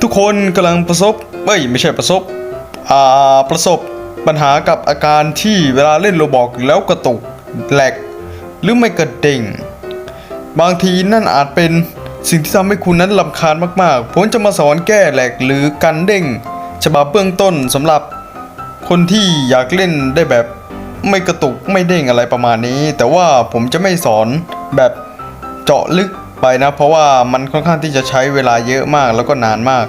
ทุกคนกำลังประสบเอ้ยไม่ใช่ประสบ อ่า ประสบปัญหากับอาการที่เวลาเล่นโรบอกแล้วกระตุกแหลก หรือไม่กระเด้งบางทีนั่นอาจเป็นสิ่งที่ทำให้คุณนั้นลำคาญมากๆ ผมจะมาสอนแก้แหลกหรือกันเด้ง ฉบับเบื้องต้นสำหรับคนที่อยากเล่นได้แบบ ไม่กระตุกไม่เด้งอะไรประมาณนี้ แต่ว่าผมจะไม่สอนแบบเจาะลึกไปนะ เพราะว่ามันค่อนข้างที่จะใช้เวลาเยอะมากแล้วก็นานมาก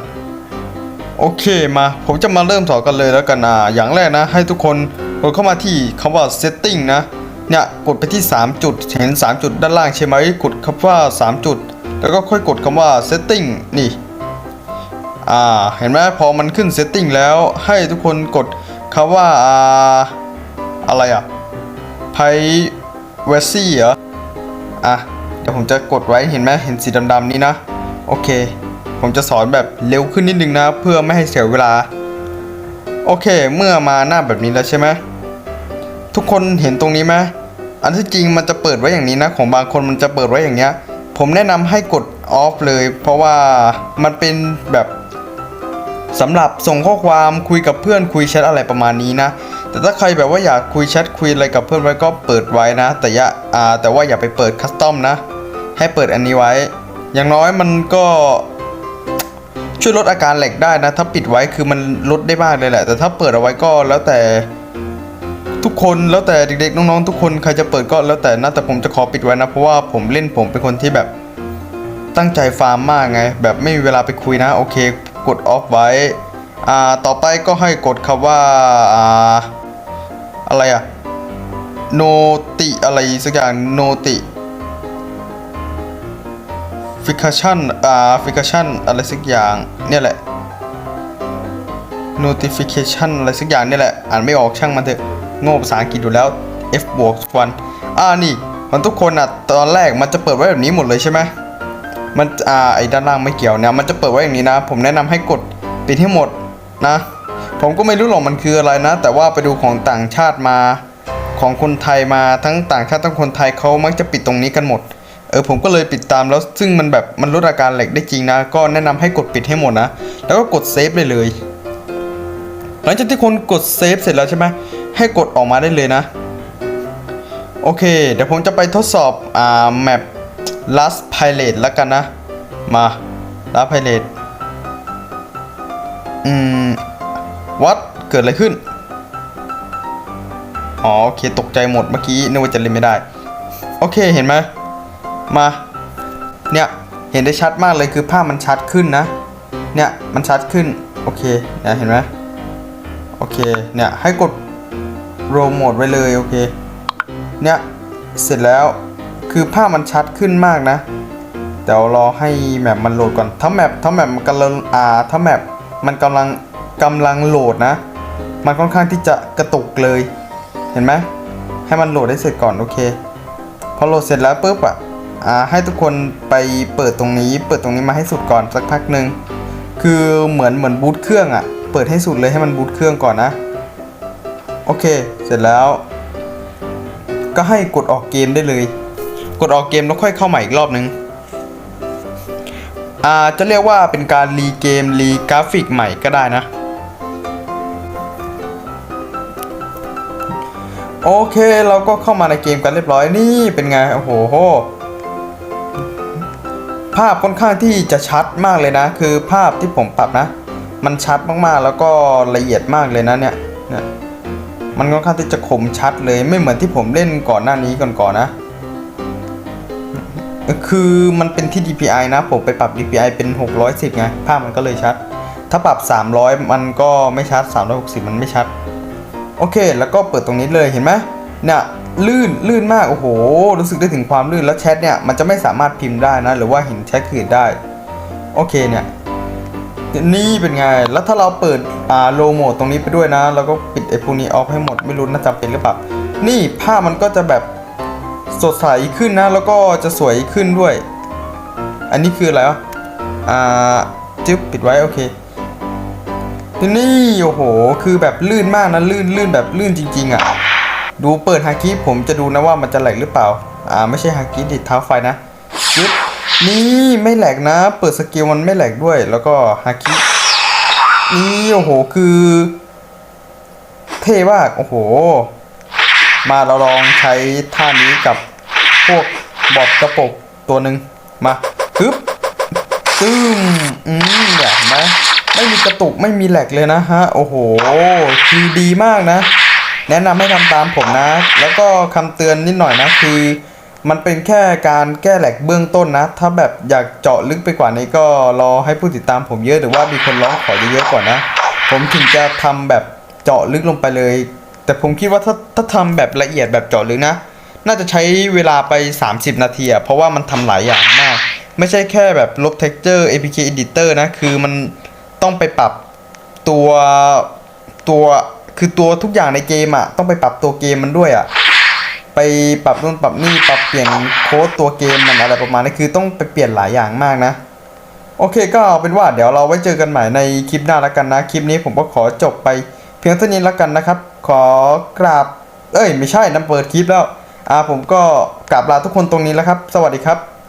โอเคมา ผมจะมาเริ่มสอนกันเลยแล้วกันนะอย่างแรกนะ ให้ทุกคนกดเข้ามาที่คำว่า setting นะเนี่ยกดไปที่ 3 จุดเห็น 3 จุดด้านล่างใช่ไหมกดคำว่า 3 จุด แล้วก็ค่อยกดคำว่า setting นี่อ่าเห็นไหมพอมันขึ้น setting แล้วให้ทุกคนกดคำว่าอ่า อะไรอะ privacy เหรอ อะ เดี๋ยวผมจะกดไว้เห็นไหมเห็นสีดำๆนี้นะ โอเค ผมจะสอนแบบเร็วขึ้นนิดนึงนะ เพื่อไม่ให้เสียเวลา โอเค เมื่อมาหน้าแบบนี้แล้วใช่ไหมทุกคนเห็นตรงนี้ไหมอันที่จริงมันจะเปิดไว้อย่างนี้นะ ของบางคนมันจะเปิดไว้อย่างเนี้ย ผมแนะนำให้กดออฟเลย เพราะว่ามันเป็นแบบสำหรับส่งข้อความคุยกับเพื่อนคุยแชทอะไรประมาณนี้นะ แต่ถ้าใครแบบว่าอยากคุยแชทคุยอะไรกับเพื่อนไว้ก็เปิดไว้นะ แต่อย่าอ่าแต่ว่าอย่าไปเปิดคัสตอมนะ ให้เปิดอันนี้ไว้ อย่างน้อยมันก็ช่วยลดอาการแหลกได้นะ ถ้าปิดไว้คือมันลดได้มากเลยแหละ แต่ถ้าเปิดเอาไว้ก็แล้วแต่ทุกคนแล้วแต่เด็กๆน้องๆทุกคนใครจะเปิดก็แล้วแต่นะแต่ผมจะขอปิดไว้นะ เพราะว่าผมเล่นผมเป็นคนที่แบบตั้งใจฟาร์มมากไง แบบไม่มีเวลาไปคุยนะ โอเค กดออฟไว้ อ่า ต่อไปก็ให้กดคำว่าอ่า อะไรอะโนติอะไรสักอย่างโนติฟิคชันอ่าฟิคชันอะไรสักอย่างเนี่ยแหละ notification อะไรสักอย่างนี่แหละ อ่านไม่ออกช่างมันเถอะโง่ภาษาอังกฤษอยู่แล้ว F บวกทุกวันอ่านี่ มันทุกคนอะตอนแรกมันจะเปิดไว้แบบนี้หมดเลยใช่ไหมมันอ่าไอ้ด้านล่างไม่เกี่ยวเนี่ยมันจะเปิดไว้อย่างนี้นะ ผมแนะนำให้กดปิดให้หมดนะ ผมก็ไม่รู้หรอกมันคืออะไรนะ แต่ว่าไปดูของต่างชาติมาของคนไทยมาทั้งต่างชาติทั้งคนไทยเขามักจะปิดตรงนี้กันหมด เออผมก็เลยปิดตามแล้วซึ่งมันแบบมันลดอาการแหลกได้จริงนะ ก็แนะนำให้กดปิดให้หมดนะ แล้วก็กดเซฟได้เลย หลังจากที่คุณกดเซฟเสร็จแล้วใช่ไหมให้กดออกมาได้เลยนะ โอเค เดี๋ยวผมจะไปทดสอบอ่าแมป last pilot แล้วกันนะ มา last pilot อืม what เกิดอะไรขึ้น อ๋อโอเคตกใจหมดเมื่อกี้นึกว่าจะเล่นไม่ได้ โอเคเห็นไหมมา เนี่ยเห็นได้ชัดมากเลยคือภาพมันชัดขึ้นนะ เนี่ยมันชัดขึ้น โอเคเนี่ยเห็นไหมโอเคเนี่ยให้กดโรโมดไว้เลยโอเค เนี่ยเสร็จแล้วคือภาพมันชัดขึ้นมากนะเดี๋ยวรอให้แมปมันโหลดก่อนถ้าแมปถ้าแมปมันกำลังอ่าถ้าแมปมันกำลัง กำลังโหลดนะ มันค่อนข้างที่จะกระตุกเลย เห็นไหมให้มันโหลดได้เสร็จก่อนโอเค พอโหลดเสร็จแล้วปุ๊บอะให้ทุกคนไปเปิดตรงนี้ เปิดตรงนี้มาให้สุดก่อนสักพักหนึ่งคือเหมือนเหมือนบูตเครื่องอะ เปิดให้สุดเลยให้มันบูตเครื่องก่อนนะ โอเค เสร็จแล้ว ก็ให้กดออกเกมได้เลย กดออกเกมแล้วค่อยเข้าใหม่อีกรอบนึงอ่าจะเรียกว่าเป็นการรีเกมรีกราฟิกใหม่ก็ได้นะ โอเคเราก็เข้ามาในเกมกันเรียบร้อยนี่เป็นไงโอ้โหภาพค่อนข้างที่จะชัดมากเลยนะ คือภาพที่ผมปรับนะ มันชัดมากๆแล้วก็ละเอียดมากเลยนะเนี่ยเนี่ยมันค่อนข้างที่จะคมชัดเลยไม่เหมือนที่ผมเล่นก่อนหน้านี้ก่อนๆนะคือมันเป็นที่ DPI นะ ผมไปปรับ DPI เป็น 610ไงภาพมันก็เลยชัด ถ้าปรับ 300 มันก็ไม่ชัด 360 มันไม่ชัด โอเค แล้วก็เปิดตรงนี้เลยเห็นไหมเนี่ยลื่นลื่นมากโอ้โห รู้สึกได้ถึงความลื่นแล้วแชทเนี่ยมันจะไม่สามารถพิมพ์ได้นะ หรือว่าเห็นแชทคืนได้ โอเคเนี่ยนี่เป็นไง แล้วถ้าเราเปิดอ่าโลโมดตรงนี้ไปด้วยนะ แล้วก็ปิดไอ้พวกนี้ออฟให้หมดไม่รู้น่าจะเป็นหรือเปล่า นี่ภาพมันก็จะแบบสดใสขึ้นนะ แล้วก็จะสวยขึ้นด้วย อันนี้คืออะไรวะ อ่า จึ๊บปิดไว้โอเค นี่โอ้โห คือแบบลื่นมากนะลื่นลื่นแบบลื่นจริง ๆ อะ ดูเปิดฮากิผมจะดูนะว่ามันจะแหลกหรือเปล่า อ่าไม่ใช่ฮากิดิดเท้าไฟนะยึบนี่ไม่แหลกนะ เปิดสกิลมันไม่แหลกด้วย แล้วก็ฮากินี่โอ้โหคือ เท่มากโอ้โห มาเราลองใช้ท่านี้กับพวกบอดกระปกตัวหนึ่งมาฮึบตึ้มอืมเนี่ยเห็นไหม ไม่มีกระตุกไม่มีแหลกเลยนะฮะโอ้โหคือดีมากนะ แนะนำให้ทำตามผมนะ แล้วก็คำเตือนนิดหน่อยนะคือ มันเป็นแค่การแก้แหลกเบื้องต้นนะ ถ้าแบบอยากเจาะลึกไปกว่านี้ก็รอให้ผู้ติดตามผมเยอะหรือว่ามีคนร้องขอเยอะๆก่อนนะ ผมถึงจะทำแบบเจาะลึกลงไปเลย แต่ผมคิดว่าถ้าถ้าทำแบบละเอียดแบบเจาะลึกนะ น่าจะใช้เวลาไป 30 นาทีอะเพราะว่ามันทำหลายอย่างมาก ไม่ใช่แค่แบบลบ texture APK editor นะ คือมัน ต้องไปปรับตัวตัวคือตัวทุกอย่างในเกมอะต้องไปปรับตัวเกมมันด้วยอะไปปรับนู่นปรับนี่ปรับเปลี่ยนโค้ดตัวเกมมันอะไรประมาณนี้คือต้องไปเปลี่ยนหลายอย่างมากนะ โอเคก็เอาเป็นว่าเดี๋ยวเราไว้เจอกันใหม่ในคลิปหน้าล้วกันนะ คลิปนี้ผมก็ขอจบไป เพียงเท่านี้ล้วกันนะครับ ขอกราบ เอ้ย ไม่ใช่น้ำเปิดคลิปแล้วอ่าผมก็กราบลาทุกคนตรงนี้แล้วครับ สวัสดีครับ